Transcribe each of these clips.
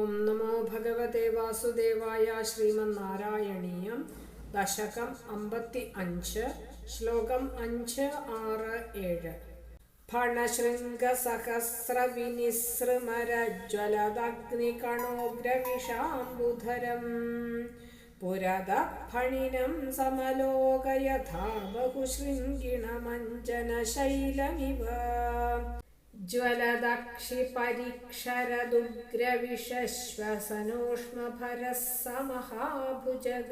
ഓം നമോ ഭഗവതേ വാസുദേവായ ശ്രീമന്നാരായണീയം ദശകം അമ്പത്തി അഞ്ച് ശ്ലോകം അഞ്ച് ആറ് ഏഴ്. ഫണശൃംഗസഹസ്രവിനിസൃമരജ്വലദഗ്നികണോഗ്രവിഷാംബുധരം പുരത ഫണിനം സമലോകയഥാ ബഹുശൃംഗിണമഞ്ജനശൈലമിവ. ज्वलदक्षिपरिक्षरदुग्रविशश्वसनोष्मभरः समहाभुजग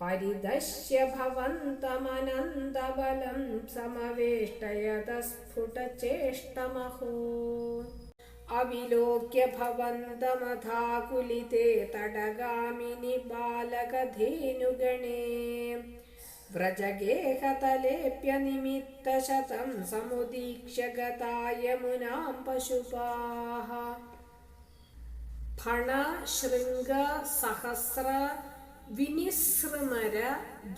परिदश्य भवन्तमनन्दबलं समवेष्टयतस्फुटचेष्टमहो अविलोक्य भवन्तमथाकुलिते तडगामिनि बालकधेनुगणे व्रजगेहतलेऽप्यनिमित्तशतं समुदीक्ष्य गता यमुनां पशुपाः फणशृङ्गसहस्र विनिसृमर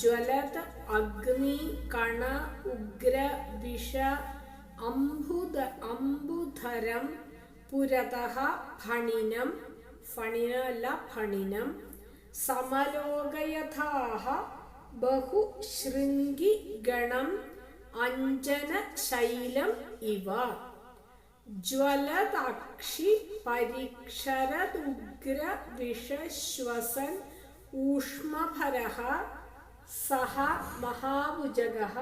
ज्वलद अग्नि कण उग्र विष अम्बुद अम्बुधरं पुरतः फणिनं फणिनल फणिनं समलोकयथाः बहुशृङ्गिगणम् अञ्जनशैलम् इव ज्वलदाक्षि परिक्षरदुग्रविषश्वसन् ऊष्मभरः सः महाभुजगः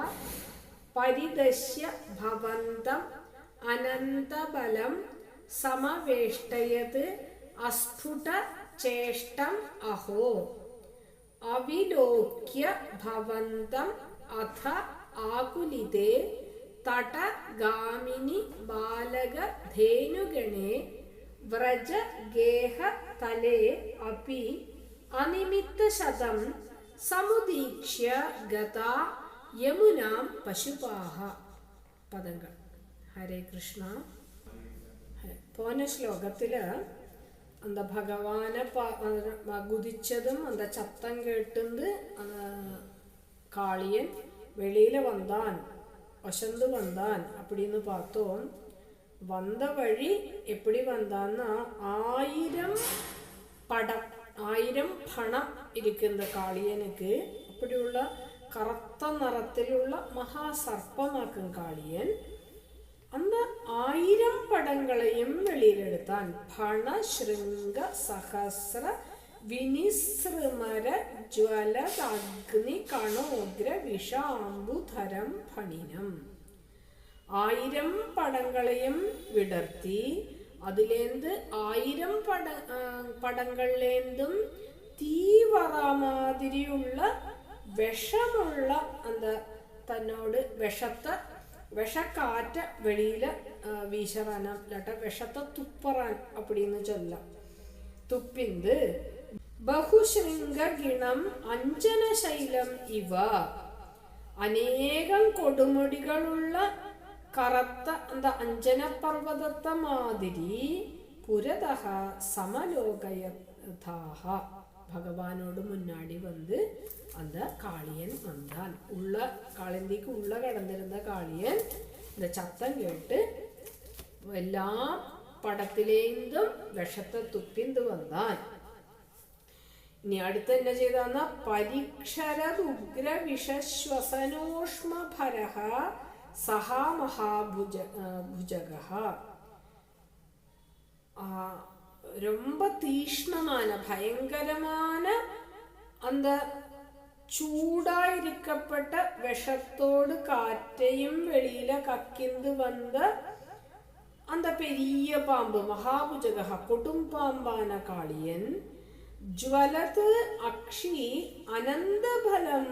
परिदश्य भवन्तम् अनन्तबलं അവിലോക്യ ഭവന്തം അഥ ആകുലിതേ തടഗാമിനി ബാലക ധേനുഗണേ വ്രജ ഗേഹ തലേ അപി അനിമിത്ത ശതം സമുദീക്ഷ്യ ഗതാ യമുനാം പശുപാഹ. പദങ്ങൾ. ഹരേ കൃഷ്ണ. പോന ശ്ലോകത്തിൽ அந்த பகவானை பா குதிச்சதும் அந்த சத்தம் கேட்டுந்து காளியன் வெளியில வந்தான் வசந்து வந்தான் அப்படின்னு பார்த்தோம் வந்த வழி எப்படி வந்தான்னா ஆயிரம் படம் ஆயிரம் பணம் இருக்கு இந்த காளியனுக்கு அப்படிയുള്ള കറുത്ത നിറത്തിലുള്ള മഹാസർപ്പമാക്കും കാളിയൻ அந்த ആയിരം പടങ്ങളെയും വെളിയിലെടുത്താൻ ഭണശൃംഗ സഹസ്ര വിനിസൃമര ജ്വലദഗ്നി കണോഗ്ര വിഷാംബുധരം ഫണിനം ആയിരം പടങ്ങളെയും വിടർത്തി അതിലേന്ത് ആയിരം പട പടങ്ങളിലേന്തും തീ വറാമാതിരിയുള്ള വിഷമുള്ള എന്താ തന്നോട് വിഷത്തെ விஷக்காற்ற வெளியில வீசறானாம் இல்லாட்ட விஷத்தை துப்பறான் அப்படின்னு சொல்லலாம் துப்பிந்து ബഹുശൃംഗ ഗിണം അഞ്ജനശൈലം ഇവ അനേകം കൊടുമുടികളുള്ള കറുത്ത എന്താ അഞ്ജനപർവ്വതത്തെ മാതിരി പുരതഹ സമലോകയഥാഹ பகவானோடு முன்னாடி வந்து அந்த காளியன் வந்தான் உள்ள காளிந்திக்கு உள்ள கடந்திருந்த காளியன் இந்த சத்தம் கேட்டு எல்லா പടത്തിലേന്തും വിഷത്തെ തുപ്പിന്ത് വന്നാൽ ഇനി അടുത്ത് എന്നെ ചെയ്താന്ന പരീക്ഷരദുഗ്ര വിഷശ്വസനോഷ്മഭരഹ സഹാ മഹാഭുജ ഭുജക ரொம்ப தீஷ்ணமான பயங்கரமான அந்த சூடாயிருக்கப்பட்ட விஷத்தோடு காற்றையும் வெளியில கக்கிந்து வந்த அந்த பெரிய பாம்பு மகாபுஜக கொடும் பாம்பான காளியன் ജ്വലത് അക്ഷി അനന്തഫലം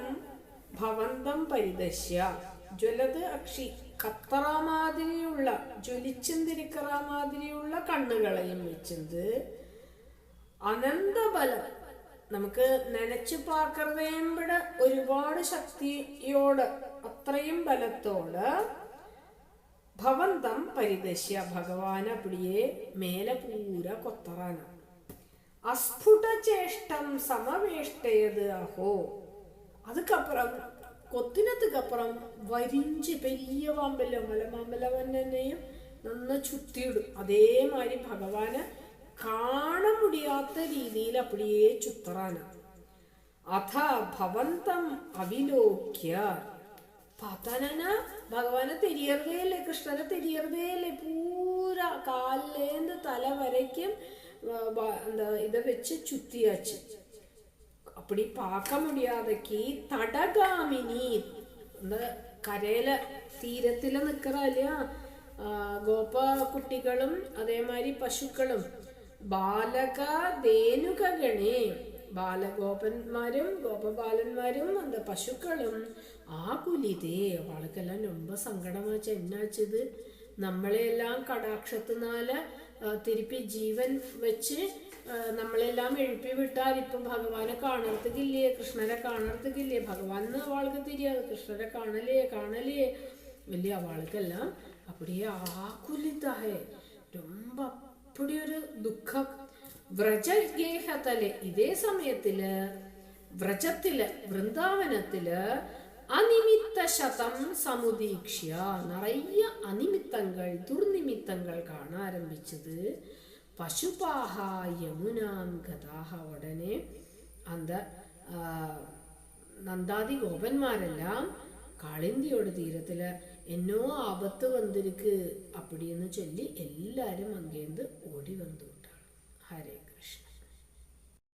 ഭവന്തം പരിദശ്യ ജ്വലത് അക്ഷി കത്തറാമാതിരിയുള്ള മാതിരിയുള്ള ജ്വലിച്ചെന്തിരിക്കറ കണ്ണുകളെയും വെച്ചത് അനന്തബലം. നമുക്ക് നനച്ചു പാക്കറുതേമ്പട ഒരുപാട് ശക്തിയോട് അത്രയും ബലത്തോട് ഭവന്തം പരിദശ്യ. ഭഗവാൻ അപ്പടിയെ മേലെ പൂര കൊത്തറാണ് അസ്ഫുടചേഷ്ടം സമവേഷ്ടയത് അഹോ. അതുക്കപ്പുറം കൊത്തിനത്തിക്കപ്പുറം വരിഞ്ച് വലിയ പാമ്പല്ല മലമാമ്പല തന്നെയും നന്ന ചുത്തിയിടും. അതേമാതിരി ഭഗവാന് കാണാൻ മുടിയാത്ത രീതിയിൽ അപ്പടിയേ ചുത്തറാണ് അഥ ഭവന്തം അവിലോക്യ. പതനന ഭഗവാനെ തെരിയറുകയല്ലേ കൃഷ്ണനെ തെരിയറുകയല്ലേ പൂര കാലിലേന്ത് തല വരയ്ക്കും എന്താ ഇത് വെച്ച് ചുത്തിയാച്ചു. அப்படி பார்க்க முடியாதக்கு തടഗാമിനി എന്താ കരയില തീരത്തില് നിക്കറ ഇല്ലയാ ഗോപ കുട്ടികളും അതേമാതിരി പശുക്കളും ബാലക ധേനുകഗണേ ബാലഗോപന്മാരും ഗോപബാലന്മാരും அந்த പശുക്കളും ആകുലിതേ അവൾക്കെല്ലാം ரொம்ப സങ്കടമാച്ച് എന്നാച്ചത് നമ്മളെല്ലാം കടാക്ഷത്തിനാല് ആ, തിരുപ്പി ജീവൻ വെച്ച് ആ, നമ്മളെല്ലാം എഴുപ്പി വിട്ടാൽ ഇപ്പം ഭഗവാനെ കാണർത്തിക്കില്ലേ കൃഷ്ണരെ കാണർത്തിക്കില്ലേ ഭഗവാൻ അവൾക്ക് തിരിയാതെ കൃഷ്ണരെ കാണലേ കാണലേ വലിയ അവൾക്കെല്ലാം அப்படியே ആകുലിതാഹേ ரொம்ப அப்படி ஒரு துக்கம் വ്രജഗേഹതലെ ഇതേ സമയത്തില് വ്രജത്തില് വൃന്ദാവനത്തില് അനിമിത്ത ശതം സമുദീക്ഷ്യ. നിറയെ അനിമിത്തങ്ങൾ ദുർനിമിത്തങ്ങൾ കാണാൻ ആരംഭിച്ചത് പശുപാഹ യമുനാം ഗതാഹ ഉടനെ അന്ത നന്ദാദി ഗോപന്മാരെല്ലാം കാളിന്തിയോട് തീരത്തിൽ എന്നോ ആപത്ത് വന്നിരിക്ക് അപ്പടിയെന്ന് ചൊല്ലി എല്ലാരും അങ്ങേന്ത് ഓടി വന്നു ഹരേ